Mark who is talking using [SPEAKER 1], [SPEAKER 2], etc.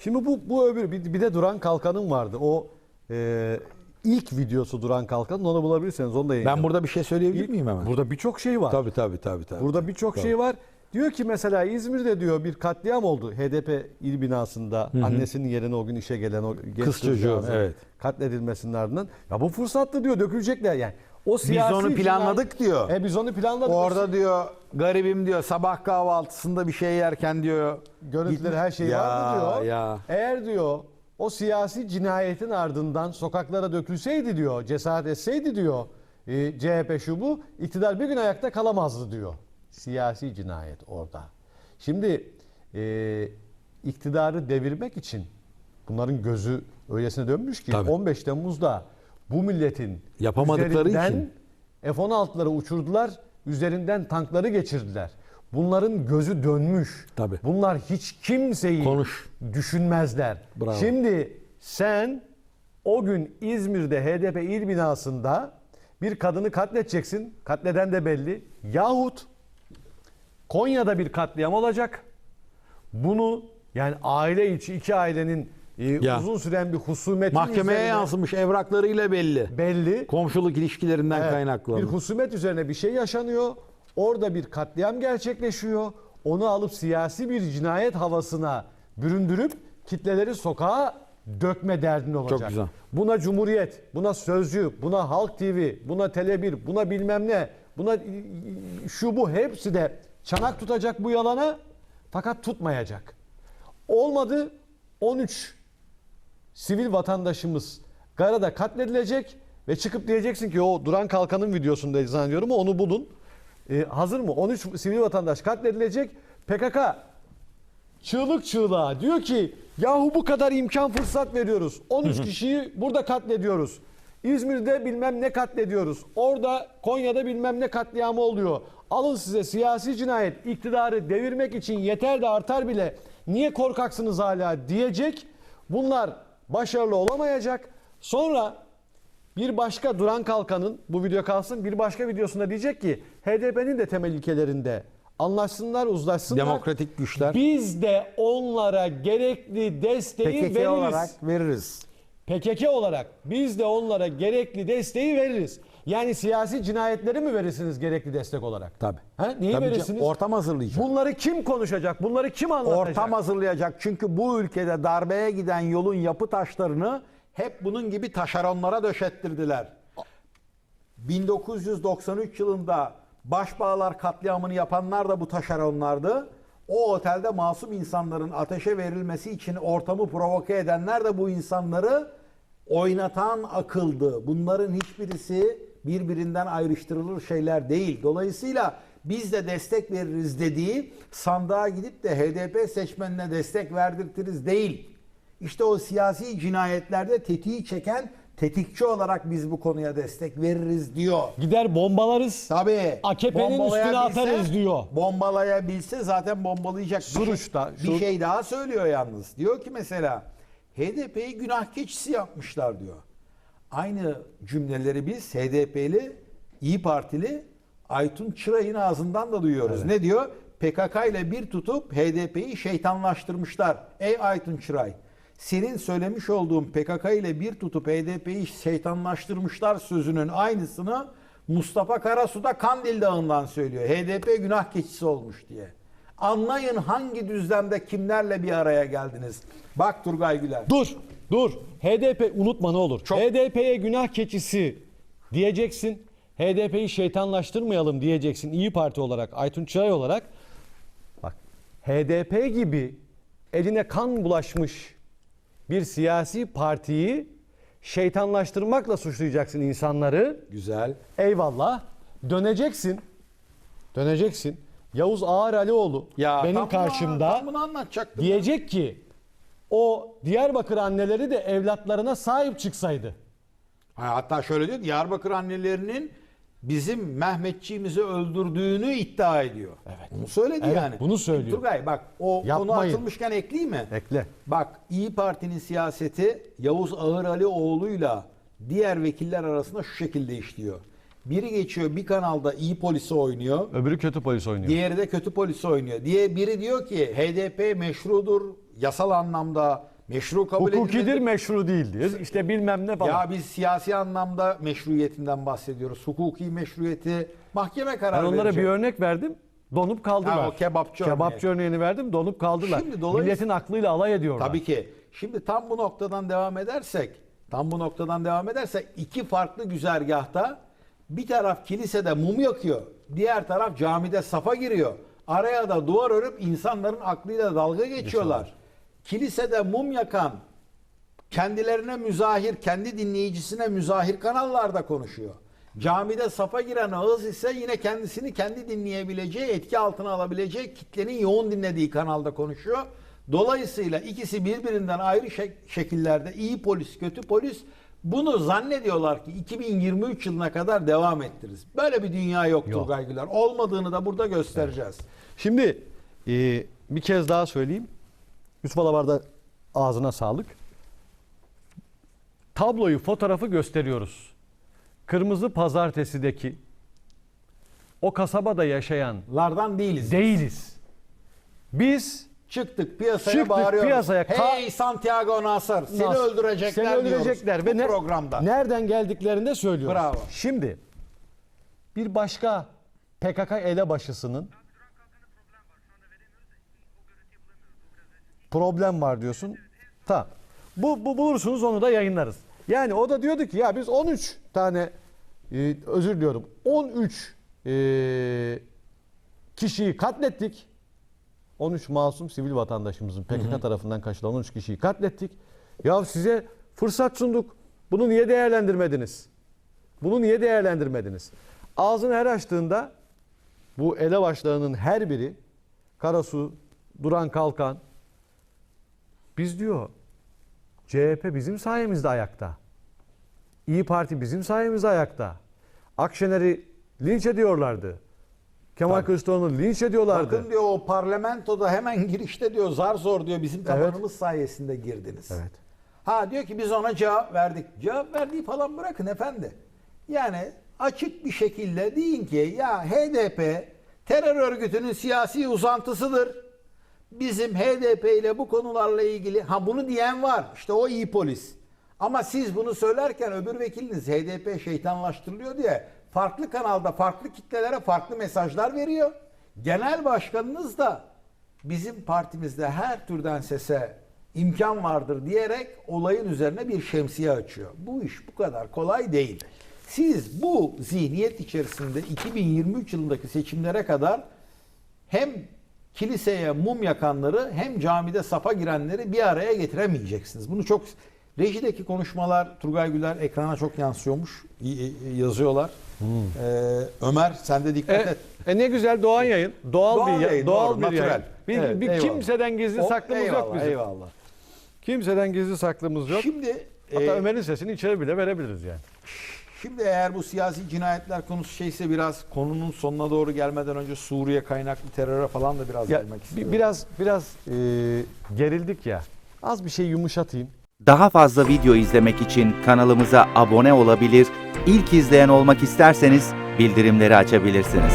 [SPEAKER 1] Şimdi bu bu öbür bir, bir de Duran Kalkan'ın vardı. O e, ilk videosu Duran Kalkan'ın onu bulabilirseniz onu da yayınladım.
[SPEAKER 2] Ben burada bir şey söyleyebilir miyim hemen?
[SPEAKER 1] Burada birçok şey var.
[SPEAKER 2] Tabii tabii tabii. tabii.
[SPEAKER 1] Burada birçok şey var. Diyor ki mesela İzmir'de diyor bir katliam oldu. HDP il binasında annesinin yerine o gün işe gelen o genç
[SPEAKER 2] Kız çocuğu, evet.
[SPEAKER 1] katledilmesinin ardından. Ya bu fırsattı diyor dökülecekler yani. O
[SPEAKER 2] Biz onu planladık diyor.
[SPEAKER 1] E biz onu planladık.
[SPEAKER 2] Orada diyor garibim diyor sabah kahvaltısında bir şey yerken diyor.
[SPEAKER 1] görüntüleri her şey
[SPEAKER 2] Ya,
[SPEAKER 1] vardı diyor.
[SPEAKER 2] ya.
[SPEAKER 1] Eğer diyor o siyasi cinayetin ardından sokaklara dökülseydi diyor, cesaret etseydi diyor e, CHP şu bu, iktidar bir gün ayakta kalamazdı diyor. Siyasi cinayet orada. Şimdi e, iktidarı devirmek için bunların gözü öylesine dönmüş ki
[SPEAKER 2] Tabii.
[SPEAKER 1] 15 Temmuz'da bu milletin
[SPEAKER 2] Yapamadıkları
[SPEAKER 1] üzerinden
[SPEAKER 2] için.
[SPEAKER 1] F-16'ları uçurdular, üzerinden tankları geçirdiler. Bunların gözü dönmüş.
[SPEAKER 2] Tabii.
[SPEAKER 1] Bunlar hiç kimseyi
[SPEAKER 2] Konuş.
[SPEAKER 1] düşünmezler.
[SPEAKER 2] Bravo.
[SPEAKER 1] Şimdi sen o gün İzmir'de HDP il binasında bir kadını katledeceksin. Katleden de belli. Yahut Konya'da bir katliam olacak. Bunu yani aile içi iki ailenin e,
[SPEAKER 2] Ya.
[SPEAKER 1] uzun süren bir husumetin
[SPEAKER 2] Mahkemeye
[SPEAKER 1] üzerine
[SPEAKER 2] yansımış evraklarıyla belli.
[SPEAKER 1] belli.
[SPEAKER 2] Komşuluk ilişkilerinden
[SPEAKER 1] Evet,
[SPEAKER 2] kaynaklı.
[SPEAKER 1] Bir husumet üzerine bir şey yaşanıyor. Orada bir katliam gerçekleşiyor. Onu alıp siyasi bir cinayet havasına büründürüp kitleleri sokağa dökme derdin olacak.
[SPEAKER 2] güzel.
[SPEAKER 1] Buna Cumhuriyet, buna Sözcü, buna Halk TV, buna Tele1, buna bilmem ne, buna şu bu hepsi de çanak tutacak bu yalana fakat tutmayacak. Olmadı 13 sivil vatandaşımız Gara'da katledilecek ve çıkıp diyeceksin ki o Duran Kalkan'ın videosunda zannediyorum onu bulun. Ee, hazır mı? 13 sivil vatandaş katledilecek. PKK çığlık çığlığa diyor ki yahu bu kadar imkan fırsat veriyoruz. 13 kişiyi burada katlediyoruz. İzmir'de bilmem ne katlediyoruz. Orada Konya'da bilmem ne katliamı oluyor. Alın size siyasi cinayet iktidarı devirmek için yeter de artar bile. Niye korkaksınız hala diyecek. Bunlar başarılı olamayacak. Sonra bir başka Duran Kalkan'ın bu video kalsın bir başka videosunda diyecek ki HDP'nin de temel ilkelerinde anlaşsınlar uzlaşsınlar.
[SPEAKER 2] Demokratik güçler.
[SPEAKER 1] Biz de onlara gerekli desteği
[SPEAKER 2] PKK
[SPEAKER 1] veririz.
[SPEAKER 2] olarak veririz.
[SPEAKER 1] PKK olarak biz de onlara gerekli desteği veririz. Yani siyasi cinayetleri mi verirsiniz gerekli destek olarak?
[SPEAKER 2] Tabii.
[SPEAKER 1] Ha? Neyi
[SPEAKER 2] Tabii
[SPEAKER 1] verirsiniz?
[SPEAKER 2] canım, ortam hazırlayacak.
[SPEAKER 1] Bunları kim konuşacak? Bunları kim anlatacak?
[SPEAKER 2] Ortam hazırlayacak. Çünkü bu ülkede darbeye giden yolun yapı taşlarını hep bunun gibi taşeronlara döşettirdiler. 1993 yılında Başbağlar katliamını yapanlar da bu taşeronlardı. O otelde masum insanların ateşe verilmesi için ortamı provoke edenler de bu insanları oynatan akıldı. Bunların hiçbirisi birbirinden ayrıştırılır şeyler değil. Dolayısıyla biz de destek veririz dediği sandığa gidip de HDP seçmenine destek verdirtiriz değil. İşte o siyasi cinayetlerde tetiği çeken tetikçi olarak biz bu konuya destek veririz diyor.
[SPEAKER 1] Gider bombalarız.
[SPEAKER 2] Tabii.
[SPEAKER 1] AKP'nin üstüne atarız diyor.
[SPEAKER 2] Bombalayabilse zaten bombalayacak. Bir şey- bir şey daha söylüyor yalnız. Diyor ki mesela HDP'yi günah keçisi yapmışlar diyor. Aynı cümleleri biz HDP'li, İyi Partili Aytun Çıray'ın ağzından da duyuyoruz. Ne diyor? PKK ile bir tutup HDP'yi şeytanlaştırmışlar. Ey Aytun Çıray, senin söylemiş olduğun PKK ile bir tutup HDP'yi şeytanlaştırmışlar sözünün aynısını Mustafa Karasu'da da Kandil Dağı'ndan söylüyor. HDP günah keçisi olmuş diye. Anlayın hangi düzlemde kimlerle bir araya geldiniz. Bak Turgay Güler.
[SPEAKER 1] Dur, dur. HDP unutma ne olur.
[SPEAKER 2] Çok-
[SPEAKER 1] HDP'ye günah keçisi diyeceksin. HDP'yi şeytanlaştırmayalım diyeceksin İyi Parti olarak, Aytun Çıray olarak. Bak, HDP gibi eline kan bulaşmış bir siyasi partiyi şeytanlaştırmakla suçlayacaksın insanları.
[SPEAKER 2] Güzel.
[SPEAKER 1] Eyvallah. Döneceksin. Döneceksin. Yavuz Ağar Alioğlu
[SPEAKER 2] Ya
[SPEAKER 1] benim
[SPEAKER 2] tam bunu-
[SPEAKER 1] karşımda
[SPEAKER 2] tam bunu
[SPEAKER 1] diyecek ki o Diyarbakır anneleri de evlatlarına sahip çıksaydı.
[SPEAKER 2] Ha, Hatta şöyle diyor Diyarbakır annelerinin bizim Mehmetçiğimizi öldürdüğünü iddia ediyor.
[SPEAKER 1] Evet.
[SPEAKER 2] Bunu söyledi
[SPEAKER 1] Evet,
[SPEAKER 2] yani.
[SPEAKER 1] bunu söylüyor.
[SPEAKER 2] Turgay bak o konu
[SPEAKER 1] Yapmayın.
[SPEAKER 2] atılmışken ekleyeyim mi?
[SPEAKER 1] Ekle.
[SPEAKER 2] Bak İyi Parti'nin siyaseti Yavuz Ağır Alioğlu'yla diğer vekiller arasında şu şekilde işliyor. Biri geçiyor bir kanalda iyi polisi oynuyor.
[SPEAKER 1] Öbürü kötü polis oynuyor.
[SPEAKER 2] Diğeri de kötü polisi oynuyor. Diye biri diyor ki HDP meşrudur, yasal anlamda meşru kabul
[SPEAKER 1] Hukukidir,
[SPEAKER 2] edilmeli.
[SPEAKER 1] meşru değildir. İşte bilmem ne falan.
[SPEAKER 2] Ya biz siyasi anlamda meşruiyetinden bahsediyoruz. Hukuki meşruiyeti mahkeme karar
[SPEAKER 1] ben onlara
[SPEAKER 2] verecek.
[SPEAKER 1] bir örnek verdim. Donup kaldılar.
[SPEAKER 2] Ha, o kebapçı
[SPEAKER 1] Kebapçı örneğini verdim. Donup kaldılar.
[SPEAKER 2] Şimdi dolayısıyla-
[SPEAKER 1] Milletin aklıyla alay ediyorlar.
[SPEAKER 2] Tabii ki. Şimdi tam bu noktadan devam edersek, tam bu noktadan devam edersek iki farklı güzergahta bir taraf kilisede mum yakıyor, diğer taraf camide safa giriyor. Araya da duvar örüp insanların aklıyla dalga geçiyorlar. Kilisede mum yakan kendilerine müzahir, kendi dinleyicisine müzahir kanallarda konuşuyor. Camide safa giren ağız ise yine kendisini kendi dinleyebileceği, etki altına alabileceği kitlenin yoğun dinlediği kanalda konuşuyor. Dolayısıyla ikisi birbirinden ayrı şek- şekillerde iyi polis, kötü polis bunu zannediyorlar ki 2023 yılına kadar devam ettiririz. Böyle bir dünya yok,
[SPEAKER 1] Yok.
[SPEAKER 2] Turgay Güler. Olmadığını da burada göstereceğiz.
[SPEAKER 1] Şimdi e, bir kez daha söyleyeyim. Yusuf Alabar'da ağzına sağlık. Tabloyu, fotoğrafı gösteriyoruz. Kırmızı Pazartesi'deki o kasabada yaşayan
[SPEAKER 2] Lardan değiliz.
[SPEAKER 1] değiliz. Biz
[SPEAKER 2] Çıktık piyasaya
[SPEAKER 1] Çıktık
[SPEAKER 2] bağırıyoruz.
[SPEAKER 1] piyasaya,
[SPEAKER 2] hey Santiago Nasır seni öldürecekler
[SPEAKER 1] Seni öldürecekler ve ne-
[SPEAKER 2] programda.
[SPEAKER 1] nereden geldiklerini de söylüyoruz.
[SPEAKER 2] Bravo.
[SPEAKER 1] Şimdi bir başka PKK elebaşısının problem var diyorsun. Tamam. Bu, bu bulursunuz onu da yayınlarız. Yani o da diyordu ki ya biz 13 tane e, özür diliyorum 13 e, kişiyi katlettik. 13 masum sivil vatandaşımızın PKK tarafından kaçırılan 13 kişiyi katlettik. Ya size fırsat sunduk. Bunu niye değerlendirmediniz? Bunu niye değerlendirmediniz? Ağzını her açtığında bu elebaşlarının her biri Karasu, Duran Kalkan biz diyor CHP bizim sayemizde ayakta. İyi Parti bizim sayemizde ayakta. Akşener'i linç ediyorlardı. Kemal Kılıçdaroğlu'nu linç ediyorlardı.
[SPEAKER 2] Bakın diyor o parlamentoda hemen girişte diyor zar zor diyor bizim tabanımız sayesinde girdiniz.
[SPEAKER 1] Evet.
[SPEAKER 2] Ha diyor ki biz ona cevap verdik. Cevap verdiği falan bırakın efendi. Yani açık bir şekilde deyin ki ya HDP terör örgütünün siyasi uzantısıdır. Bizim HDP ile bu konularla ilgili ha bunu diyen var. İşte o iyi polis. Ama siz bunu söylerken öbür vekiliniz HDP şeytanlaştırılıyor diye farklı kanalda farklı kitlelere farklı mesajlar veriyor. Genel başkanınız da bizim partimizde her türden sese imkan vardır diyerek olayın üzerine bir şemsiye açıyor. Bu iş bu kadar kolay değil. Siz bu zihniyet içerisinde 2023 yılındaki seçimlere kadar hem kiliseye mum yakanları hem camide safa girenleri bir araya getiremeyeceksiniz. Bunu çok rejideki konuşmalar Turgay Güler ekrana çok yansıyormuş. Yazıyorlar. Ee, Ömer sen de dikkat
[SPEAKER 1] E,
[SPEAKER 2] et.
[SPEAKER 1] e ne güzel doğan yayın. Doğal,
[SPEAKER 2] Doğal
[SPEAKER 1] bir ya-
[SPEAKER 2] yayın,
[SPEAKER 1] doğal
[SPEAKER 2] doğru,
[SPEAKER 1] bir
[SPEAKER 2] natürel.
[SPEAKER 1] yayın. Bir,
[SPEAKER 2] Evet,
[SPEAKER 1] bir
[SPEAKER 2] eyvallah.
[SPEAKER 1] kimseden gizli
[SPEAKER 2] O-
[SPEAKER 1] saklımız yok
[SPEAKER 2] eyvallah,
[SPEAKER 1] bizim.
[SPEAKER 2] Eyvallah.
[SPEAKER 1] Kimseden gizli saklımız yok.
[SPEAKER 2] Şimdi
[SPEAKER 1] Hatta
[SPEAKER 2] e,
[SPEAKER 1] Ömer'in sesini içeri bile verebiliriz yani.
[SPEAKER 2] Şimdi eğer bu siyasi cinayetler konusu şeyse biraz konunun sonuna doğru gelmeden önce Suriye kaynaklı teröre falan da biraz
[SPEAKER 1] Ya,
[SPEAKER 2] gelmek istiyorum.
[SPEAKER 1] biraz biraz e, gerildik ya. Az bir şey yumuşatayım.
[SPEAKER 3] Daha fazla video izlemek için kanalımıza abone olabilir, ilk izleyen olmak isterseniz bildirimleri açabilirsiniz.